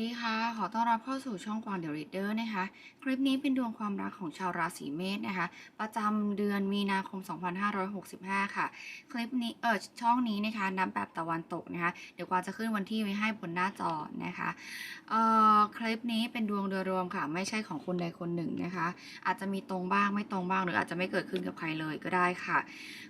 ดีค่ะ ขอต้อนรับเข้าสู่ช่องกวางเดอะรีเดอร์นะคะ คลิปนี้เป็นดวงความรักของชาวราศีเมษนะคะ ประจำเดือนมีนาคม 2565 ค่ะ คลิปนี้เออช่องนี้นะคะนับแบบตะวันตกนะคะ เดี๋ยวกวางจะขึ้นวันที่ไว้ให้บนหน้าจอนะคะเอ่อคลิปนี้เป็นดวงโดยรวมค่ะ ไม่ใช่ของคนใดคนหนึ่งนะคะ อาจจะมีตรงบ้างไม่ตรงบ้างหรืออาจจะไม่เกิดขึ้นกับใครเลยก็ได้ค่ะ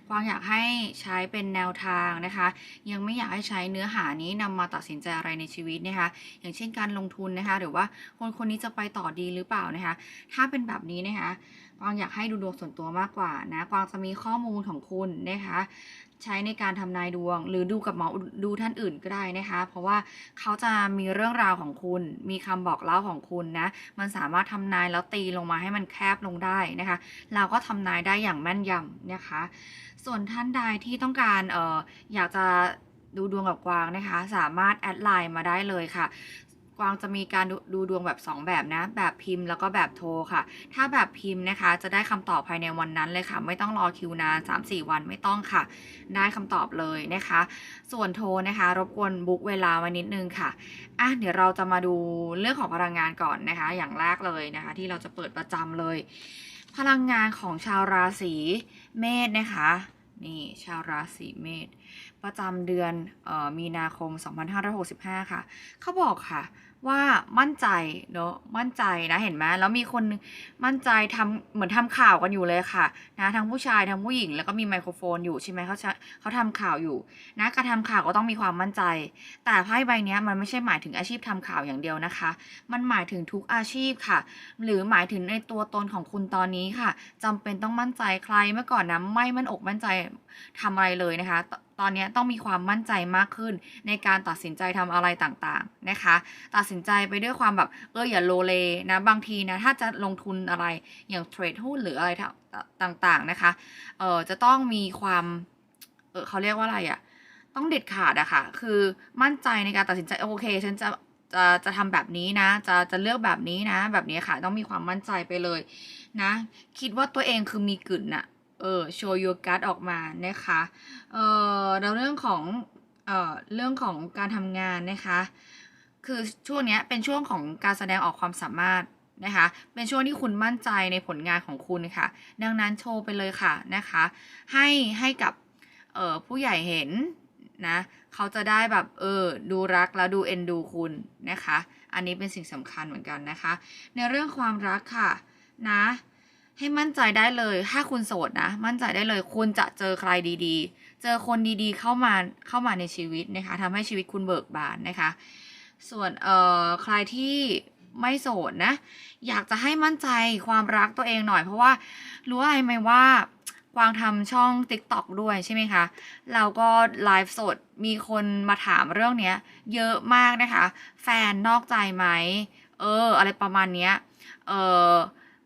กวางอยากให้ใช้เป็นแนวทางนะคะ ยังไม่อยากให้ใช้เนื้อหานี้นำมาตัดสินใจอะไรในชีวิตนะคะอย่างเช่นการลงทุนนะคะ หรือว่าคนคนนี้จะไปต่อดีหรือเปล่านะคะ ถ้าเป็นแบบนี้นะคะกวางอยากให้ดูดวงส่วนตัวมากกว่านะกวางจะมีข้อมูลของคุณนะคะใช้ในการทำนายดวง หรือดูกับหมอดูท่านอื่นก็ได้นะคะ เพราะว่าเขาจะมีเรื่องราวของคุณ มีคำบอกเล่าของคุณนะ มันสามารถทำนายแล้วตีลงมาให้มันแคบลงได้นะคะ เราก็ทำนายได้อย่างแม่นยำนะคะ ส่วนท่านใดที่ต้องการเอ่ออยากจะดูดวงกับกวางนะคะ สามารถแอดไลน์มาได้เลยค่ะ กวางจะมีการดูดูดวงแบบ 2 แบบนะ แบบพิมพ์แล้วก็แบบโทรค่ะ ถ้าแบบพิมพ์นะคะ จะได้คำตอบภายในวันนั้นเลยค่ะ ไม่ต้องรอคิวนาน3-4 วันไม่ต้องค่ะ ได้คำตอบเลยนะคะ ส่วนโทรนะคะ รบกวนบุ๊กเวลาไว้นิดนึงค่ะอะเดี๋ยวเราจะมาดูเรื่องของพลังงานก่อนนะคะ อย่างแรกเลยนะคะ ที่เราจะเปิดประจำเลย พลังงานของชาวราศีเมษนะคะนี่ชาวราศีเมษประจำเดือนออมีนาคม 2565 ค่ะ เขาบอกค่ะ ว่ามั่นใจเนอะมั่นใจนะเห็นไหมแล้วมีคนมั่นใจทำเหมือนทำข่าวกันอยู่เลยค่ะนะทั้งผู้ชายทั้งผู้หญิงแล้วก็มีไมโครโฟนอยู่ใช่ไหมเขาเขาทำข่าวอยู่นะการทำข่าวก็ต้องมีความมั่นใจ แต่ไพ่ใบนี้มันไม่ใช่หมายถึงอาชีพทำข่าวอย่างเดียวนะคะ มันหมายถึงทุกอาชีพค่ะ หรือหมายถึงในตัวตนของคุณตอนนี้ค่ะจำเป็นต้องมั่นใจใครเมื่อก่อนนะไม่มั่นอกมั่นใจทำอะไรเลยนะคะ ตอนนี้ต้องมีความมั่นใจมากขึ้น ในการตัดสินใจทำอะไรต่างๆนะคะ ตัดสินใจไปด้วยความแบบเอออย่าโลเลนะบางทีนะถ้าจะลงทุนอะไรอย่างเทรดหุ้นหรืออะไรต่างๆนะคะเออจะต้องมีความเออเขาเรียกว่าอะไรอะ่ะต้องเด็ดขาดอะค่ะคือมั่นใจในการตัดสินใจโอเคฉันจะจะจะทำแบบนี้นะ จะจะเลือกแบบนี้นะ แบบนี้ค่ะ ต้องมีความมั่นใจไปเลยนะ คิดว่าตัวเองคือมีกึ่นน่ะ เออโชว์ยูการ์ดออกมานะคะเออแล้วเรื่องของเออเรื่องของการทำงานนะคะ คือช่วงนี้เป็นช่วงของการแสดงออกความสามารถนะคะ เป็นช่วงที่คุณมั่นใจในผลงานของคุณค่ะ ดังนั้นโชว์ไปเลยค่ะนะคะ ให้ให้กับเออผู้ใหญ่เห็นนะเขาจะได้แบบเออดูรักแล้วดูเอ็นดูคุณนะคะ อันนี้เป็นสิ่งสำคัญเหมือนกันนะคะ ในเรื่องความรักค่ะนะ ให้มั่นใจได้เลย ถ้าคุณโสดนะ มั่นใจได้เลย คุณจะเจอใครดีๆ เจอคนดีๆ เข้ามา เข้ามาในชีวิตนะคะทำให้ชีวิตคุณเบิกบานนะคะ ส่วน เอ่อ ใครที่ไม่โสดนะ อยากจะให้มั่นใจความรักตัวเองหน่อย เพราะว่ารู้อะไรไหมว่ากวางทำช่อง TikTok ด้วยใช่ไหมคะแล้วก็ไลฟ์สด มีคนมาถามเรื่องเนี้ย เยอะมากนะคะ แฟนนอกใจไหม เออ อะไรประมาณเนี้ย เออ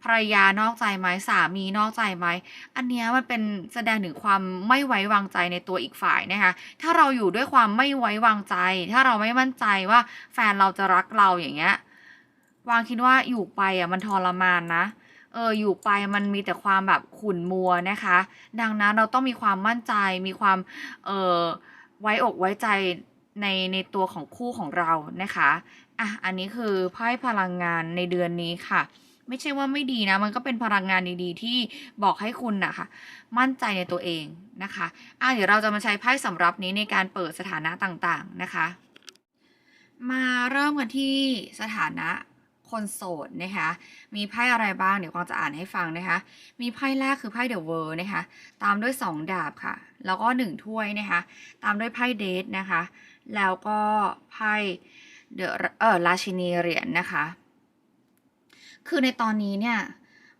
ภรรยานอกใจไหมสามีนอกใจไหมอันเนี้ยมันเป็นแสดงถึงความไม่ไว้วางใจในตัวอีกฝ่ายนะคะถ้าเราอยู่ด้วยความไม่ไว้วางใจ ถ้าเราไม่มั่นใจว่าแฟนเราจะรักเราอย่างเงี้ยวางคิดว่าอยู่ไปอะมันทรมานนะเอออยู่ไปมันมีแต่ความแบบขุ่นมัวนะคะ ดังนั้นเราต้องมีความมั่นใจมีความเออไว้อกไว้ใจในในตัวของคู่ของเรานะคะอะอันนี้คือไพ่พลังงานในเดือนนี้ค่ะ ไม่ใช่ว่าไม่ดีนะ มันก็เป็นพลังงานดีๆ ที่บอกให้คุณนะคะมั่นใจในตัวเองนะคะอะเดี๋ยวเราจะมาใช้ไพ่สำรับนี้ในการเปิดสถานะต่างๆนะคะ มาเริ่มกันที่สถานะคนโสดนะคะ มีไพ่อะไรบ้าง เดี๋ยวกวางจะอ่านให้ฟังนะคะ มีไพ่แรกคือไพ่เดอะเวิร์นะคะ ตามด้วย 2 ดาบค่ะ แล้วก็ 1 ถ้วยนะคะ ตามด้วยไพ่เดทนะคะ แล้วก็ไพ่เดอะเออราชินีเหรียญนะคะ คือในตอนนี้เนี่ย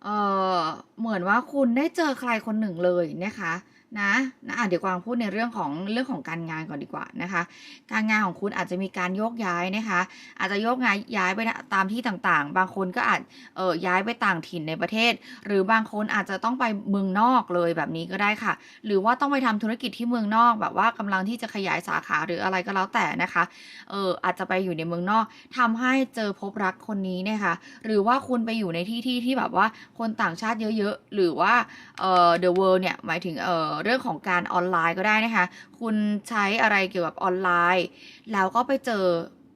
เออเหมือนว่าคุณได้เจอใครคนหนึ่งเลยนะคะ นะนะเดี๋ยวกวางพูดในเรื่องของเรื่องของการงานก่อนดีกว่านะคะ การงานของคุณอาจจะมีการโยกย้ายนะคะ อาจจะโยกย้ายย้ายไปตามที่ต่างๆ บางคนก็อาจเออย้ายไปต่างถิ่นในประเทศ หรือบางคนอาจจะต้องไปเมืองนอกเลยแบบนี้ก็ได้ค่ะ หรือว่าต้องไปทำธุรกิจที่เมืองนอกแบบว่ากำลังที่จะขยายสาขาหรืออะไรก็แล้วแต่นะคะเอออาจจะไปอยู่ในเมืองนอกทำให้เจอพบรักคนนี้นะคะ หรือว่าคุณไปอยู่ในที่ที่ที่แบบว่าคนต่างชาติเยอะๆหรือว่าเอ่อ the world เนี่ยหมายถึงเอ่อเรื่องของการออนไลน์ก็ได้นะคะ คุณใช้อะไรเกี่ยวกับออนไลน์ แล้วก็ไปเจอ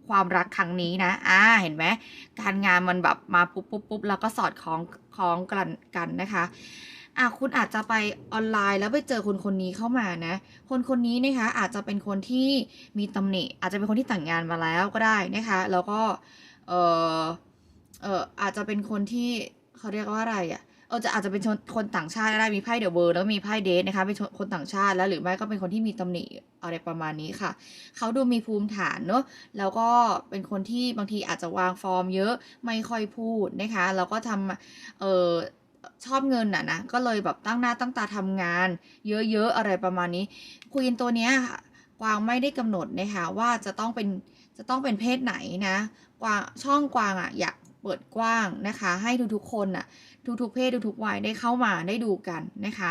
ความรักครั้งนี้นะอ่าเห็นไหมการงานมันแบบมาปุ๊บปุ๊บปุ๊บแล้วก็สอดคล้องคล้องกันกันนะคะอะคุณอาจจะไปออนไลน์แล้วไปเจอคนคนนี้เข้ามานะ คนคนนี้นะคะอาจจะเป็นคนที่มีตำหนิ อาจจะเป็นคนที่แต่งงานมาแล้วก็ได้นะคะ แล้วก็เออเอออาจจะเป็นคนที่เขาเรียกว่าอะไรอะ เออจะอาจจะเป็นชนคนต่างชาติก็ได้มีไพ่เดอะเวิร์แล้วมีไพ่เดทนะคะเป็นคนต่างชาติแล้วหรือไม่ก็เป็นคนที่มีตำหนิอะไรประมาณนี้ค่ะ เขาดูมีภูมิฐานเนอะแล้วก็เป็นคนที่บางทีอาจจะวางฟอร์มเยอะไม่ค่อยพูดนะคะแล้วก็ทำเออชอบเงินน่ะนะก็เลยแบบตั้งหน้าตั้งตาทำงาน เยอะๆอะไรประมาณนี้ควีนตัวเนี้ยกวางไม่ได้กำหนดนะคะว่าจะต้องเป็นจะต้องเป็นเพศไหนนะกวางช่องกวางอะอยาก ปิดกว้างนะคะ ให้ทุกๆคนอะทุกๆเพศทุกๆวัยได้เข้ามาได้ดูกันนะคะ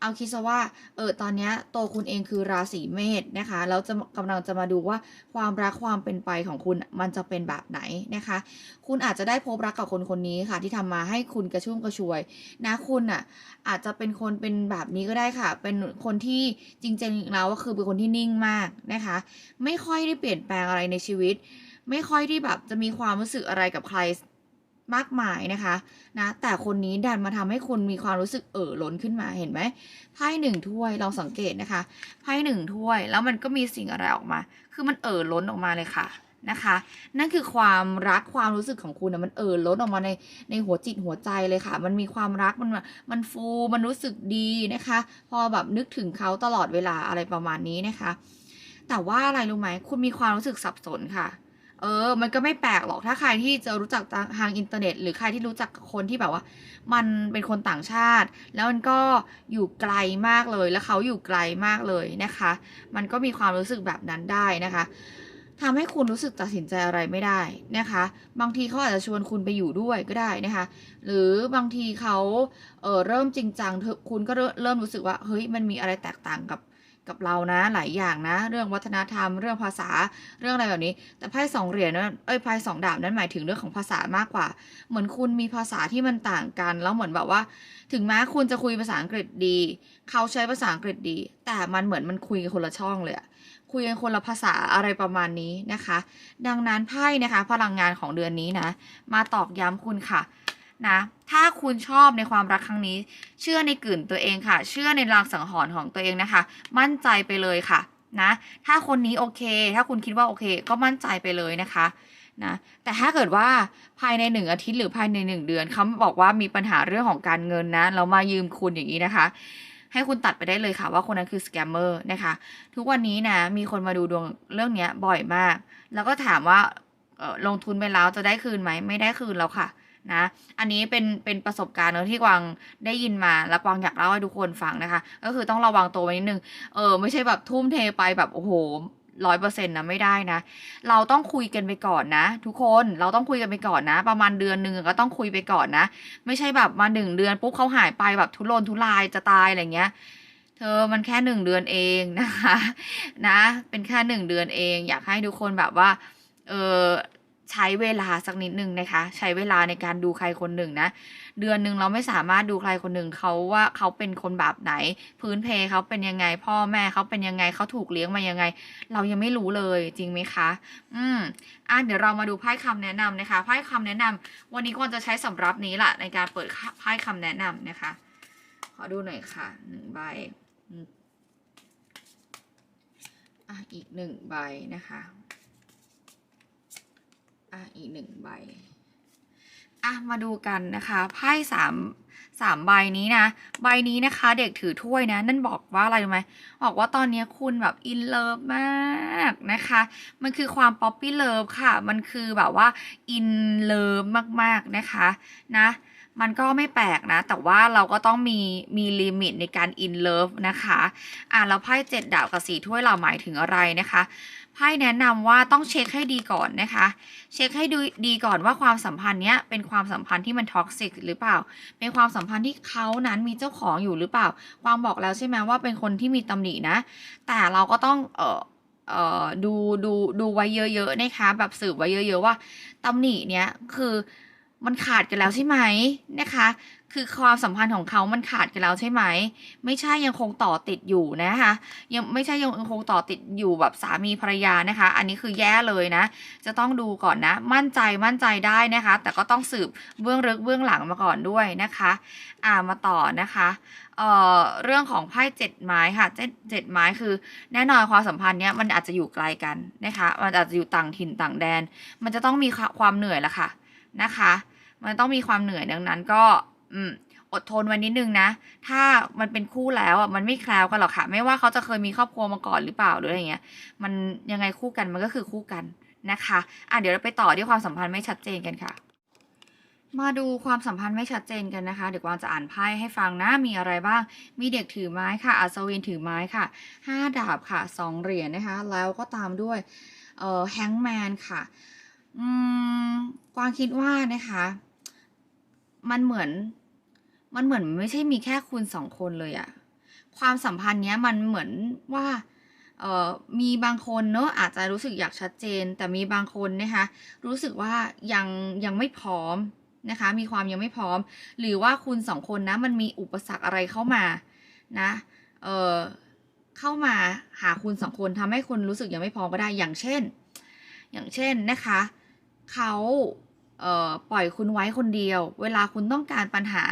เอาคิดซะว่าเออตอนนี้ยตัวคุณเองคือราศีเมษนะคะแล้วจะกำลังจะมาดูว่าความรักความเป็นไปของคุณมันจะเป็นแบบไหนนะคะ คุณอาจจะได้พบรักกับคนคนนี้ค่ะ ที่ทำมาให้คุณกระชุ่มกระชวยนะคุณอะอาจจะเป็นคนเป็นแบบนี้ก็ได้ค่ะ เป็นคนที่จริงๆแล้วก็คือเป็นคนที่นิ่งมากนะคะ ไม่ค่อยได้เปลี่ยนแปลงอะไรในชีวิต ไม่ค่อยที่แบบจะมีความรู้สึกอะไรกับใคร มากมายนะคะนะแต่คนนี้ดันมาทำให้คุณมีความรู้สึกเอ่อล้นขึ้นมาเห็นไหมไพ่หนึ่งถ้วยลองสังเกตนะคะไพ่หนึ่งถ้วย แล้วมันก็มีสิ่งอะไรออกมา คือมันเอ่อล้นออกมาเลยค่ะนะคะ นั่นคือความรักความรู้สึกของคุณนะมันเอ่อล้นออกมาในในหัวจิตหัวใจเลยค่ะ มันมีความรักมันมันฟูมันรู้สึกดีนะคะ พอแบบนึกถึงเขาตลอดเวลาอะไรประมาณนี้นะคะ แต่ว่าอะไรรู้ไหมคุณมีความรู้สึกสับสนค่ะ เออ มันก็ไม่แปลกหรอกถ้าใครที่จะรู้จักทางอินเทอร์เน็ต หรือใครที่รู้จักคนที่แบบว่า มันเป็นคนต่างชาติ แล้วมันก็อยู่ไกลมากเลย แล้วเขาอยู่ไกลมากเลยนะคะ มันก็มีความรู้สึกแบบนั้นได้นะคะทำให้คุณรู้สึกตัดสินใจอะไรไม่ได้นะคะ บางทีเขาอาจจะชวนคุณไปอยู่ด้วยก็ได้นะคะ หรือบางทีเขาเออเริ่มจริงจังคุณก็เริ่มรู้สึกว่า เฮ้ย มันมีอะไรแตกต่างกับ กับเรานะหลายอย่างนะ เรื่องวัฒนธรรม เรื่องภาษาเรื่องอะไรแบบนี้ แต่ไพ่สองเหรียญนั้นเอ้ยไพ่สองดาบนั้นหมายถึงเรื่องของภาษามากกว่า เหมือนคุณมีภาษาที่มันต่างกัน แล้วเหมือนแบบว่า ถึงแม้คุณจะคุยภาษาอังกฤษดี เขาใช้ภาษาอังกฤษดี แต่มันเหมือนมันคุยกันคนละช่องเลยคุยกันคนละภาษาอะไรประมาณนี้นะคะ ดังนั้นไพ่นะคะ พลังงานของเดือนนี้นะ มาตอกย้ำคุณค่ะ นะ ถ้าคุณชอบในความรักครั้งนี้ เชื่อในกลืนตัวเองค่ะ เชื่อในรางสังหรณ์ของตัวเองนะคะ มั่นใจไปเลยค่ะนะ ถ้าคนนี้โอเค ถ้าคุณคิดว่าโอเค ก็มั่นใจไปเลยนะคะนะ แต่ถ้าเกิดว่าภายในหนึ่งอาทิตย์หรือภายในหนึ่งเดือนเขาบอกว่ามีปัญหาเรื่องของการเงินนะเรามายืมคุณอย่างนี้นะคะ ให้คุณตัดไปได้เลยค่ะว่าคนนั้นคือสแกมเมอร์นะคะ ทุกวันนี้นะมีคนมาดูดวงเรื่องนี้บ่อยมาก แล้วก็ถามว่าลงทุนไปแล้วจะได้คืนไหมไม่ได้คืนแล้วค่ะ นะ อันนี้เป็นเป็นประสบการณ์เนอะที่กวางได้ยินมาแล้วกวางอยากเล่าให้ทุกคนฟังนะคะ ก็คือต้องระวังตัวไว้นิดนึง เออไม่ใช่แบบทุ่มเทไปแบบโอ้โหร้อยเปอร์เซ็นต์นะไม่ได้นะ เราต้องคุยกันไปก่อนนะ ทุกคนเราต้องคุยกันไปก่อนนะ ประมาณเดือนหนึ่งก็ต้องคุยไปก่อนนะ ไม่ใช่แบบมาหนึ่งเดือนปุ๊บเขาหายไปแบบทุรนทุรายจะตายอะไรเงี้ยเธอมันแค่หนึ่งเดือนเองนะคะ นะ เป็นแค่หนึ่งเดือนเอง อยากให้ทุกคนแบบว่า เออ ใช้เวลาสักนิดหนึ่งนะคะ ใช้เวลาในการดูใครคนหนึ่งนะ เดือนหนึ่งเราไม่สามารถดูใครคนหนึ่งเขาว่าเขาเป็นคนแบบไหน พื้นเพเขาเป็นยังไง พ่อแม่เขาเป็นยังไงเขาถูกเลี้ยงมายังไง เรายังไม่รู้เลยจริงไหมคะ อืมอะเดี๋ยวเรามาดูไพ่คำแนะนำนะคะไพ่คำแนะนำวันนี้ควรจะใช้สำรับนี้แหละในการเปิดไพ่คำแนะนำนะคะ ขอดูหน่อยค่ะหนึ่งใบอะอีกหนึ่งใบนะคะ อะอีกหนึ่งใบอะมาดูกันนะคะไพ่สามสามใบนี้นะ ใบนี้นะคะ เด็กถือถ้วยนะ นั่นบอกว่าอะไรรู้ไหมบอกว่าตอนนี้คุณแบบอินเลิฟมากนะคะ มันคือความป๊อปปี้เลิฟค่ะ มันคือแบบว่าอินเลิฟมากๆนะคะนะมันก็ไม่แปลกนะ แต่ว่าเราก็ต้องมีมีลิมิตในการอินเลิฟนะคะ อะแล้วไพ่เจ็ดดาบกับสีถ้วยเราหมายถึงอะไรนะคะ ไพ่แนะนำว่าต้องเช็คให้ดีก่อนนะคะ เช็คให้ดูดีก่อนว่าความสัมพันธ์เนี้ยเป็นความสัมพันธ์ที่มันท็อกซิกหรือเปล่า เป็นความสัมพันธ์ที่เขานั้นมีเจ้าของอยู่หรือเปล่า ความบอกแล้วใช่ไหมว่าเป็นคนที่มีตำหนินะ แต่เราก็ต้องเออเอ่อดูดูดูไว้เยอะๆนะคะแบบสืบไว้เยอะ ๆ ว่าตำหนิเนี้ยคือ มันขาดกันแล้วใช่ไหมนะคะ คือความสัมพันธ์ของเขามันขาดกันแล้วใช่ไหม ไม่ใช่ยังคงต่อติดอยู่นะคะ ยังไม่ใช่ยังคงต่อติดอยู่แบบสามีภรรยานะคะ อันนี้คือแย่เลยนะ จะต้องดูก่อนนะ มั่นใจมั่นใจได้นะคะ แต่ก็ต้องสืบเบื้องลึกเบื้องหลังมาก่อนด้วยนะคะ อ่ามาต่อนะคะเอ่อเรื่องของไพ่เจ็ดไม้ค่ะเจ็ดเจ็ดไม้คือ แน่นอนความสัมพันธ์เนี้ยมันอาจจะอยู่ไกลกันนะคะ มันอาจจะอยู่ต่างถิ่นต่างแดน มันจะต้องมีความเหนื่อยละค่ะ นะคะ มันต้องมีความเหนื่อยดังนั้นก็อืมอดทนไว้นิดนึงนะ ถ้ามันเป็นคู่แล้วอะมันไม่แคล้วกันหรอกค่ะ ไม่ว่าเขาจะเคยมีครอบครัวมาก่อนหรือเปล่าหรืออะไรเงี้ย มันยังไงคู่กันมันก็คือคู่กันนะคะอะเดี๋ยวเราไปต่อที่ความสัมพันธ์ไม่ชัดเจนกันค่ะ มาดูความสัมพันธ์ไม่ชัดเจนกันนะคะ เดี๋ยวกวางจะอ่านไพ่ให้ฟังนะมีอะไรบ้าง มีเด็กถือไม้ค่ะ อัศวินถือไม้ค่ะห้าดาบค่ะสองเหรียญนะคะ แล้วก็ตามด้วยเอ่อแฮงแมนค่ะ อืมกวางคิดว่านะคะ มันเหมือน มันเหมือนไม่ใช่มีแค่คุณสองคนเลยอะความสัมพันธ์เนี้ยมันเหมือนว่าเอ่อมีบางคนเนอะอาจจะรู้สึกอยากชัดเจน แต่มีบางคนนะคะ รู้สึกว่ายังยังไม่พร้อมนะคะ มีความยังไม่พร้อม หรือว่าคุณสองคนนะมันมีอุปสรรคอะไรเข้ามานะเอ่อเข้ามาหาคุณสองคนทำให้คุณรู้สึกยังไม่พร้อมก็ได้อย่างเช่น อย่างเช่นนะคะ เขาเปล่อยคุณไว้คนเดียว เวลาคุณต้องการปัญหา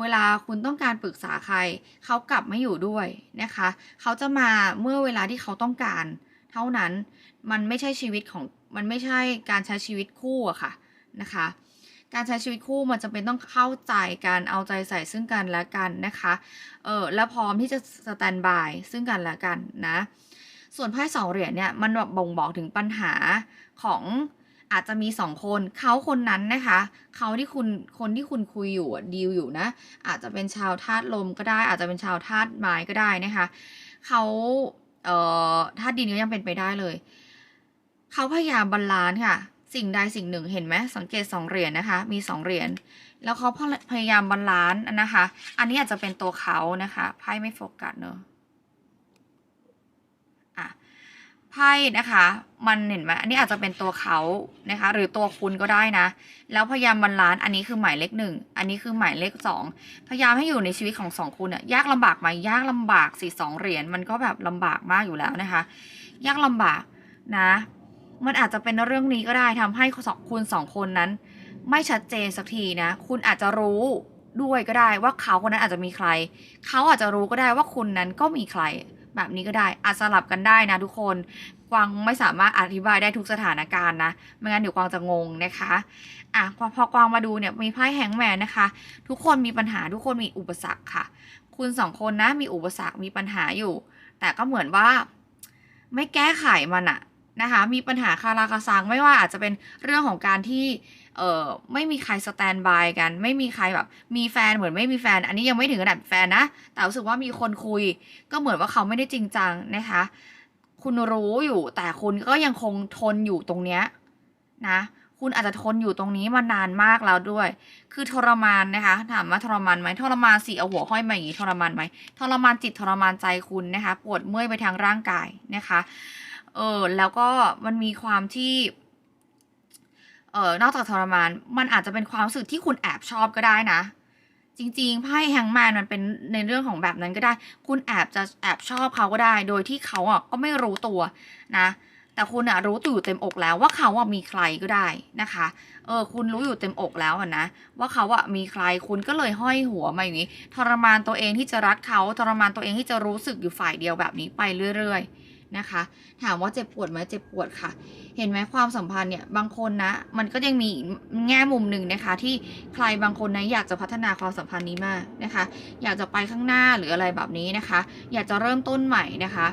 เวลาคุณต้องการปรึกษาใคร เขากลับไม่อยู่ด้วยนะคะ เขาจะมาเมื่อเวลาที่เขาต้องการ เท่านั้น มันไม่ใช่ชีวิตของ มันไม่ใช่การใช้ชีวิตคู่อะค่ะนะคะ การใช้ชีวิตคู่มันจำเป็นต้องเข้าใจการเอาใจใส่ซึ่งกันและกันนะคะ เออและพร้อมที่จะสแตนบายซึ่งกันและกันนะ ส่วนไพ่สองเหรียญเนี่ยมันแบบบ่งบอกถึงปัญหาของ อาจจะมีสองคนเขาคนนั้นนะคะเขาที่คุณคนที่คุณคุยอยู่ดีลอยู่นะ อาจจะเป็นชาวธาตุลมก็ได้ อาจจะเป็นชาวธาตุไม้ก็ได้นะคะเขาเอ่อธาตุดินก็ยังเป็นไปได้เลยเขาพยายามบาลานซ์ค่ะ สิ่งใดสิ่งหนึ่งเห็นไหมสังเกตสองเหรียญนะคะ มีสองเหรียญแล้วเขาพยายามบาลานซ์นะคะ อันนี้อาจจะเป็นตัวเขานะคะไพ่ไม่โฟกัสเนอะ ไพ่นะคะ มันเห็นไหมอันนี้อาจจะเป็นตัวเขานะคะ หรือตัวคุณก็ได้นะ แล้วพยายามบาลานอันนี้คือหมายเลขหนึ่งอันนี้คือหมายเลขสองพยายามให้อยู่ในชีวิตของสองคุณอะยากลำบากไหมยากลำบากสี่สองเหรียญมันก็แบบลำบากมากอยู่แล้วนะคะ ยากลำบากนะ มันอาจจะเป็นเรื่องนี้ก็ได้ทำให้สองคุณสองคนนั้น ไม่ชัดเจนสักทีนะ คุณอาจจะรู้ด้วยก็ได้ว่าเขาคนนั้นอาจจะมีใคร เขาอาจจะรู้ก็ได้ว่าคุณนั้นก็มีใคร แบบนี้ก็ได้อาจสลับกันได้นะทุกคนกวางไม่สามารถอธิบายได้ทุกสถานการณ์นะ ไม่งั้นเดี๋ยวกวางจะงงนะคะอะพอพอกวางมาดูเนี่ยมีไพ่แฮงแมนนะคะ ทุกคนมีปัญหาทุกคนมีอุปสรรคค่ะ คุณสองคนนะมีอุปสรรคมีปัญหาอยู่ แต่ก็เหมือนว่าไม่แก้ไขมันอะนะคะ มีปัญหาคาราคาซังไม่ว่าอาจจะเป็นเรื่องของการที่ เออไม่มีใครสแตนบายกัน ไม่มีใครแบบมีแฟนเหมือนไม่มีแฟน อันนี้ยังไม่ถึงขนาดแฟนนะ แต่รู้สึกว่ามีคนคุย ก็เหมือนว่าเขาไม่ได้จริงจังนะคะ คุณรู้อยู่แต่คุณก็ยังคงทนอยู่ตรงเนี้ยนะ คุณอาจจะทนอยู่ตรงนี้มานานมากแล้วด้วย คือทรมานนะคะ ถามว่าทรมานไหมทรมานสิเอาหัวห้อยมาอย่างนี้ทรมานไหมทรมานจิตทรมานใจคุณนะคะ ปวดเมื่อยไปทางร่างกายนะคะ เออแล้วก็มันมีความที่ เออนอกจากทรมาน มันอาจจะเป็นความรู้สึกที่คุณแอบชอบก็ได้นะ จริงๆไพ่แฮงแมนมันเป็นในเรื่องของแบบนั้นก็ได้ คุณแอบจะแอบชอบเขาก็ได้ โดยที่เขาอะก็ไม่รู้ตัวนะ แต่คุณอะรู้ตัวอยู่เต็มอกแล้วว่าเขาอะมีใครก็ได้นะคะ เออ คุณรู้อยู่เต็มอกแล้วนะว่าเขาอะมีใครคุณก็เลยห้อยหัวมาอย่างนี้ทรมานตัวเองที่จะรักเขาทรมานตัวเองที่จะรู้สึกอยู่ฝ่ายเดียวแบบนี้ไปเรื่อย ๆ นะคะ ถามว่าเจ็บปวดไหมเจ็บปวดค่ะ เห็นไหมความสัมพันธ์เนี่ยบางคนนะมันก็ยังมีแง่มุมหนึ่งนะคะ ที่ใครบางคนนะอยากจะพัฒนาความสัมพันธ์นี้มากนะคะ อยากจะไปข้างหน้าหรืออะไรแบบนี้นะคะ อยากจะเริ่มต้นใหม่นะคะ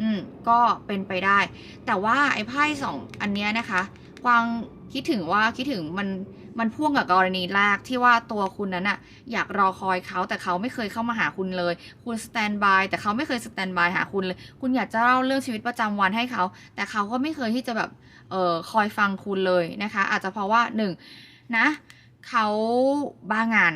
อืมก็เป็นไปได้ แต่ว่าไอ้ไพ่สองอันเนี้ยนะคะกวางคิดถึงว่าคิดถึงมัน มันพ่วงกับกรณีแรกที่ว่าตัวคุณนั้นอะอยากรอคอยเขาแต่เขาไม่เคยเข้ามาหาคุณเลย คุณสแตนบายแต่เขาไม่เคยสแตนบายหาคุณเลย คุณอยากจะเล่าเรื่องชีวิตประจำวันให้เขา แต่เขาก็ไม่เคยที่จะแบบเออคอยฟังคุณเลยนะคะ อาจจะเพราะว่าหนึ่งนะเขาบ้างาน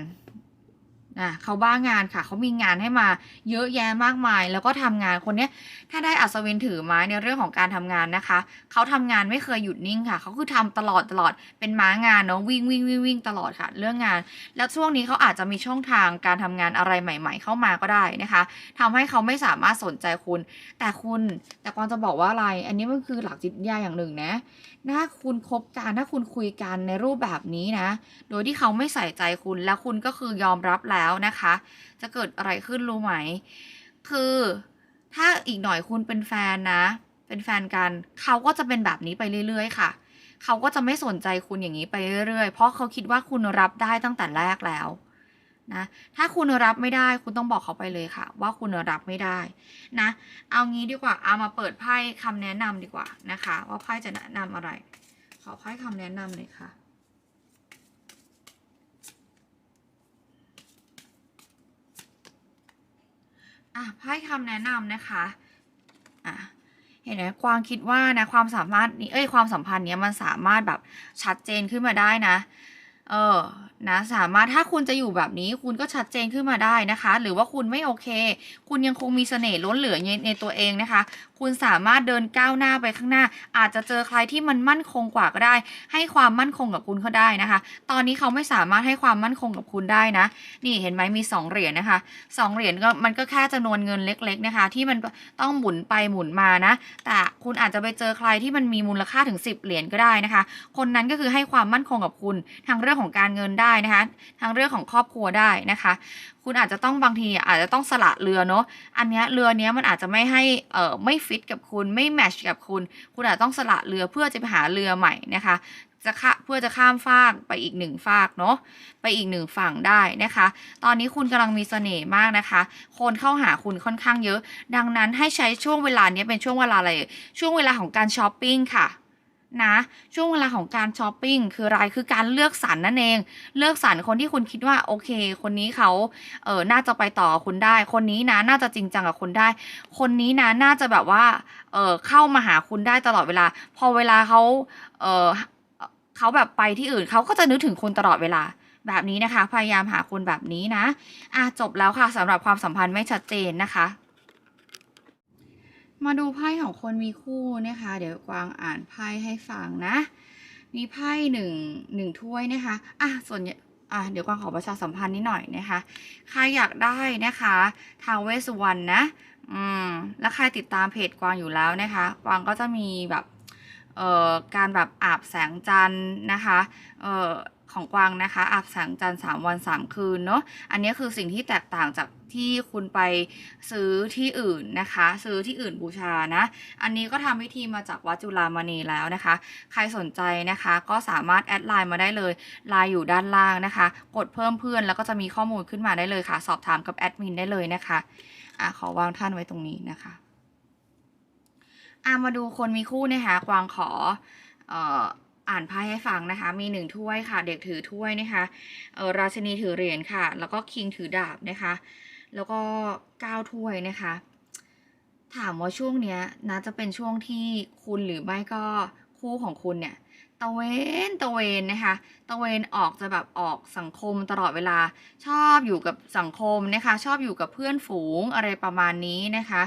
นะเขาบ้างานค่ะ เขามีงานให้มาเยอะแยะมากมาย แล้วก็ทำงานคนเนี้ย ถ้าได้อัศวินถือไม้ในเรื่องของการทำงานนะคะ เขาทำงานไม่เคยหยุดนิ่งค่ะ เขาคือทำตลอดตลอด เป็นม้างานเนาะวิ่งวิ่งวิ่งวิ่งตลอดค่ะ เรื่องงาน แล้วช่วงนี้เขาอาจจะมีช่องทางการทำงานอะไรใหม่ ๆ เข้ามาก็ได้นะคะทำให้เขาไม่สามารถสนใจคุณ แต่คุณ แต่กวางจะบอกว่าอะไร อันนี้มันคือหลักจิตวิทยาอย่างหนึ่งนะ ถ้าคุณคบกันถ้าคุณคุยกันในรูปแบบนี้นะ โดยที่เขาไม่ใส่ใจคุณแล้วคุณก็คือยอมรับแล้วนะคะ จะเกิดอะไรขึ้นรู้ไหม คือถ้าอีกหน่อยคุณเป็นแฟนนะ เป็นแฟนกันเขาก็จะเป็นแบบนี้ไปเรื่อย ๆ ค่ะ เขาก็จะไม่สนใจคุณอย่างนี้ไปเรื่อยๆ เพราะเขาคิดว่าคุณรับได้ตั้งแต่แรกแล้ว นะ ถ้าคุณรับไม่ได้คุณต้องบอกเขาไปเลยค่ะ ว่าคุณรับไม่ได้นะ เอางี้ดีกว่าเอามาเปิดไพ่คำแนะนำดีกว่านะคะ ว่าไพ่จะแนะนำอะไร ขอไพ่คำแนะนำเลยค่ะอะไพ่คำแนะนำนะคะอะเห็นไหมกวางคิดว่านะความสามารถนี้เอ้ยความสัมพันธ์เนี้ยมันสามารถแบบชัดเจนขึ้นมาได้นะ เออนะสามารถถ้าคุณจะอยู่แบบนี้คุณก็ชัดเจนขึ้นมาได้นะคะ หรือว่าคุณไม่โอเค คุณยังคงมีเสน่ห์ล้นเหลือในในตัวเองนะคะคุณสามารถเดินก้าวหน้าไปข้างหน้า อาจจะเจอใครที่มันมั่นคงกว่าก็ได้ ให้ความมั่นคงกับคุณเขาได้นะคะ ตอนนี้เขาไม่สามารถให้ความมั่นคงกับคุณได้นะ นี่เห็นไหมมีสองเหรียญนะคะสองเหรียญก็มันก็แค่จำนวนเงินเล็ก ๆนะคะ ที่มันต้องหมุนไปหมุนมานะ แต่คุณอาจจะไปเจอใครที่มันมีมูลค่าถึง 10 เหรียญก็ได้นะคะ คนนั้นก็คือให้ความมั่นคงกับคุณทางเรื่องของการเงินได้นะคะทางเรื่องของครอบครัวได้นะคะ คุณอาจจะต้องบางทีอาจจะต้องสละเรือเนาะอันเนี้ยเรือเนี้ยมันอาจจะไม่ให้เอ่อไม่ฟิตกับคุณไม่แมชกับคุณ คุณอาจจะต้องสละเรือเพื่อจะไปหาเรือใหม่นะคะจะเพื่อจะข้ามฟากไปอีกหนึ่งฟากเนาะไปอีกหนึ่งฝั่งได้นะคะ ตอนนี้คุณกำลังมีเสน่ห์มากนะคะ คนเข้าหาคุณค่อนข้างเยอะ ดังนั้นให้ใช้ช่วงเวลาเนี้ยเป็นช่วงเวลาอะไรช่วงเวลาของการช้อปปิ้งค่ะ นะช่วงเวลาของการช้อปปิ้งคืออะไรคือการเลือกสรรนั่นเอง เลือกสรรคนที่คุณคิดว่าโอเค คนนี้เขาเออน่าจะไปต่อคุณได้ คนนี้นะน่าจะจริงจังกับคุณได้ คนนี้นะน่าจะแบบว่าเออเข้ามาหาคุณได้ตลอดเวลา พอเวลาเขาเออเขาแบบไปที่อื่นเขาก็จะนึกถึงคุณตลอดเวลาแบบนี้นะคะ พยายามหาคนแบบนี้นะอะจบแล้วค่ะสำหรับความสัมพันธ์ไม่ชัดเจนนะคะ มาดูไพ่ของคนมีคู่นะคะ เดี๋ยวกวางอ่านไพ่ให้ฟังนะ มีไพ่หนึ่งหนึ่งถ้วยนะคะ อะส่วนอะเดี๋ยวกวางขอประชาสัมพันธ์นิดหน่อยนะคะ ใครอยากได้นะคะทาวเวสุวรรณนะ อืม แล้วใครติดตามเพจกวางอยู่แล้วนะคะ กวางก็จะมีแบบ เอ่อ การแบบอาบแสงจันทร์นะคะ เอ่อ ของกวางนะคะอาบแสงจันทร์สามวันสามคืนเนาะอันนี้คือสิ่งที่แตกต่างจากที่คุณไปซื้อที่อื่นนะคะ ซื้อที่อื่นบูชานะ อันนี้ก็ทำพิธีมาจากวัดจุฬามณีแล้วนะคะ ใครสนใจนะคะก็สามารถแอดไลน์มาได้เลยไลน์อยู่ด้านล่างนะคะ กดเพิ่มเพื่อนแล้วก็จะมีข้อมูลขึ้นมาได้เลยค่ะ สอบถามกับแอดมินได้เลยนะคะอะขอวางท่านไว้ตรงนี้นะคะอะมาดูคนมีคู่นะคะกวางขอเอ่อ อ่านไพ่ให้ฟังนะคะ มีหนึ่งถ้วยค่ะ เด็กถือถ้วยนะคะเออราชนีถือเหรียญค่ะ แล้วก็คิงถือดาบนะคะ แล้วก็เก้าถ้วยนะคะ ถามว่าช่วงเนี้ยนะจะเป็นช่วงที่คุณหรือไม่ก็คู่ของคุณเนี่ยตะเวนตะเวนนะคะ ตะเวนออกจะแบบออกสังคมตลอดเวลา ชอบอยู่กับสังคมนะคะ ชอบอยู่กับเพื่อนฝูงอะไรประมาณนี้นะคะ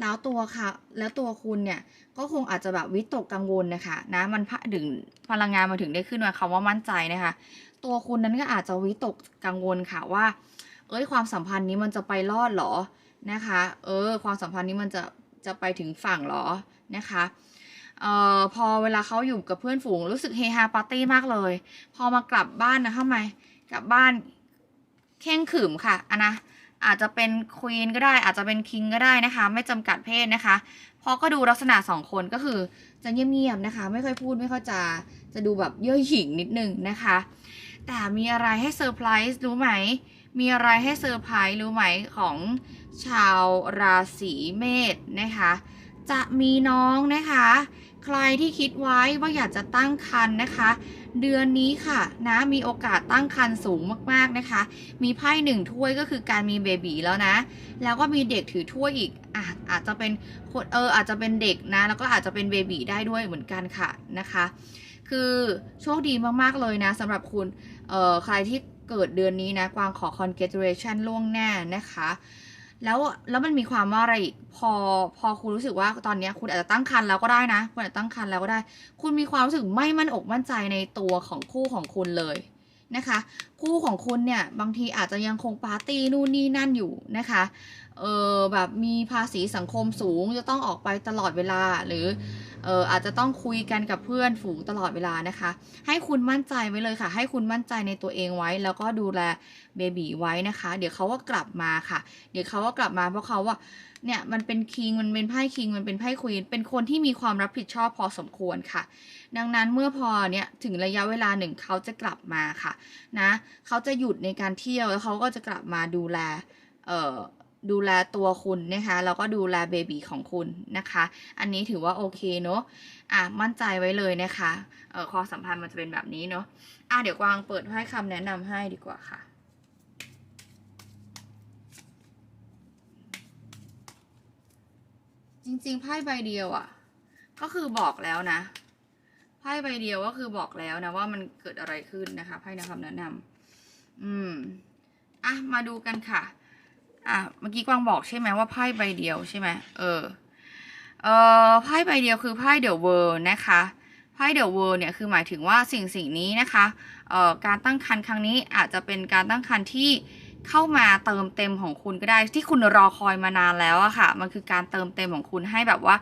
แล้วตัวค่ะ แล้วตัวคุณเนี่ยก็คงอาจจะแบบวิตกกังวลนะคะนะมันพะถึงพลังงานมาถึงได้ขึ้นมาคำว่ามั่นใจนะคะ ตัวคุณนั้นก็อาจจะวิตกกังวลค่ะว่า เอ้ยความสัมพันธ์นี้มันจะไปรอดเหรอนะคะ เออ ความสัมพันธ์นี้มันจะจะไปถึงฝั่งเหรอนะคะเอ่อพอเวลาเขาอยู่กับเพื่อนฝูงรู้สึกเฮฮาปาร์ตี้มากเลย พอมากลับบ้านนะทำไมกลับบ้านเข่งขรึมค่ะอันนะ อาจจะเป็นควีนก็ได้ อาจจะเป็นคิงก็ได้นะคะ ไม่จำกัดเพศนะคะพอก็ดูลักษณะสองคนก็คือจะเงียบๆนะคะ ไม่ค่อยพูดไม่ค่อยจาจะดูแบบเย่อหยิ่งนิดนึงนะคะ แต่มีอะไรให้เซอร์ไพรส์รู้ไหม มีอะไรให้เซอร์ไพรส์รู้ไหมของชาวราศีเมษนะคะ จะมีน้องนะคะ ใครที่คิดไว้ว่าอยากจะตั้งครรภ์นะคะ เดือนนี้ค่ะนะมีโอกาสตั้งครรภ์สูงมากๆนะคะ มีไพ่หนึ่งถ้วยก็คือการมีเบบีแล้วนะ แล้วก็มีเด็กถือถ้วยอีกอะอาจจะเป็นคนเอออาจจะเป็นเด็กนะ แล้วก็อาจจะเป็นเบบีได้ด้วยเหมือนกันค่ะนะคะ คือโชคดีมากๆเลยนะสำหรับคุณเอ่อใครที่เกิดเดือนนี้นะกวางขอ congratulation ล่วงหน้านะคะ แล้วแล้วมันมีความว่าอะไรอีก พอพอคุณรู้สึกว่าตอนนี้คุณอาจจะตั้งครรภ์แล้วก็ได้นะ คุณอาจจะตั้งครรภ์แล้วก็ได้ คุณมีความรู้สึกไม่มั่นอกมั่นใจในตัวของคู่ของคุณเลยนะคะ คู่ของคุณเนี่ยบางทีอาจจะยังคงปาร์ตี้นู่นนี่นั่นอยู่นะคะ เออแบบมีภาษีสังคมสูงจะต้องออกไปตลอดเวลาหรือเอออาจจะต้องคุยกันกับเพื่อนฝูงตลอดเวลานะคะ ให้คุณมั่นใจไว้เลยค่ะ ให้คุณมั่นใจในตัวเองไว้ แล้วก็ดูแลเบบีไว้นะคะ เดี๋ยวเขาก็กลับมาค่ะ เดี๋ยวเขาก็กลับมาเพราะเขาว่าเนี่ยมันเป็นคิงมันเป็นไพ่คิงมันเป็นไพ่ควีนเป็นคนที่มีความรับผิดชอบพอสมควรค่ะ ดังนั้นเมื่อพอเนี่ยถึงระยะเวลาหนึ่งเขาจะกลับมาค่ะนะเขาจะหยุดในการเที่ยวแล้วเขาก็จะกลับมาดูแลเอ่อดูแลตัวคุณนะคะแล้วก็ดูแลเบบีของคุณนะคะ อันนี้ถือว่าโอเคเนาะอะมั่นใจไว้เลยนะคะเอ่อความสัมพันธ์มันจะเป็นแบบนี้เนาะอะเดี๋ยวกวางเปิดให้คำแนะนำให้ดีกว่าค่ะจริงๆไพ่ใบเดียวอะ ก็คือบอกแล้วนะไพ่ใบเดียวก็คือบอกแล้วนะว่ามันเกิดอะไรขึ้นนะคะไพ่ในคำแนะนำ อืม อะ มาดูกันค่ะ อะ เมื่อกี้กวางบอกใช่ไหมว่าไพ่ใบเดียวใช่ไหมเออ เออไพ่ใบเดียวคือไพ่เดอะเวิร์นะคะไพ่เดอะเวิร์เนี่ยคือหมายถึงว่าสิ่งสิ่งนี้นะคะเอ่อการตั้งครรภ์ครั้งนี้อาจจะเป็นการตั้งครรภ์ที่เข้ามาเติมเต็มของคุณก็ได้ที่คุณรอคอยมานานแล้วอะค่ะ มันคือการเติมเต็มของคุณให้แบบว่า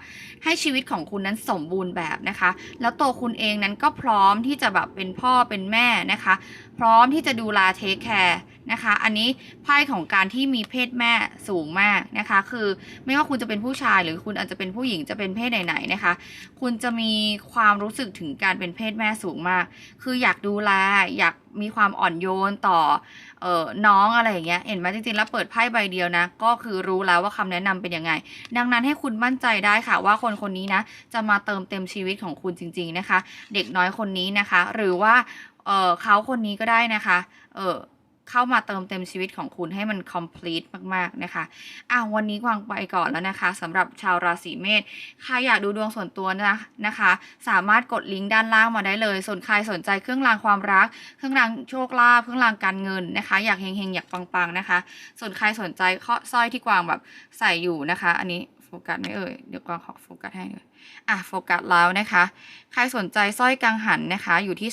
ให้ชีวิตของคุณนั้นสมบูรณ์แบบนะคะ แล้วตัวคุณเองนั้นก็พร้อมที่จะแบบเป็นพ่อเป็นแม่นะคะ พร้อมที่จะดูแลเทคแคร์นะคะ อันนี้ไพ่ของการที่มีเพศแม่สูงมากนะคะ คือไม่ว่าคุณจะเป็นผู้ชายหรือคุณอาจจะเป็นผู้หญิงจะเป็นเพศไหนๆนะคะ คุณจะมีความรู้สึกถึงการเป็นเพศแม่สูงมาก คืออยากดูแลอยากมีความอ่อนโยนต่อเอ่อน้องอะไรอย่างเงี้ย เห็นไหมจริงๆแล้วเปิดไพ่ใบเดียวนะ ก็คือรู้แล้วว่าคำแนะนำเป็นยังไง ดังนั้นให้คุณมั่นใจได้ค่ะว่าคนคนนี้นะจะมาเติมเต็มชีวิตของคุณจริง ๆนะคะ เด็กน้อยคนนี้นะคะ หรือว่าเออเขาคนนี้ก็ได้นะคะ เออเข้ามาเติมเต็มชีวิตของคุณให้มัน complete มาก ๆ นะคะอะวันนี้กวางไปก่อนแล้วนะคะสำหรับชาวราศีเมษ ใครอยากดูดวงส่วนตัวนะนะคะ สามารถกดลิงก์ด้านล่างมาได้เลย ส่วนใครสนใจเครื่องรางความรัก เครื่องรางโชคลาภ เครื่องรางการเงินนะคะ อยากเฮงๆ อยากปังๆ นะคะ ส่วนใครสนใจข้อสร้อยที่กวางแบบใส่อยู่นะคะ อันนี้โฟกัสไม่เอ่ย เดี๋ยวกวางขอโฟกัสให้เลย อะโฟกัสแล้วนะคะ ใครสนใจสร้อยกังหันนะคะ อยู่ที่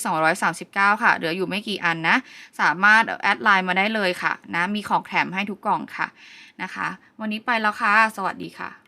239 ค่ะ เหลืออยู่ไม่กี่อันนะ สามารถแอดไลน์มาได้เลยค่ะนะ มีของแถมให้ทุกกล่องค่ะนะคะ วันนี้ไปแล้วค่ะ สวัสดีค่ะ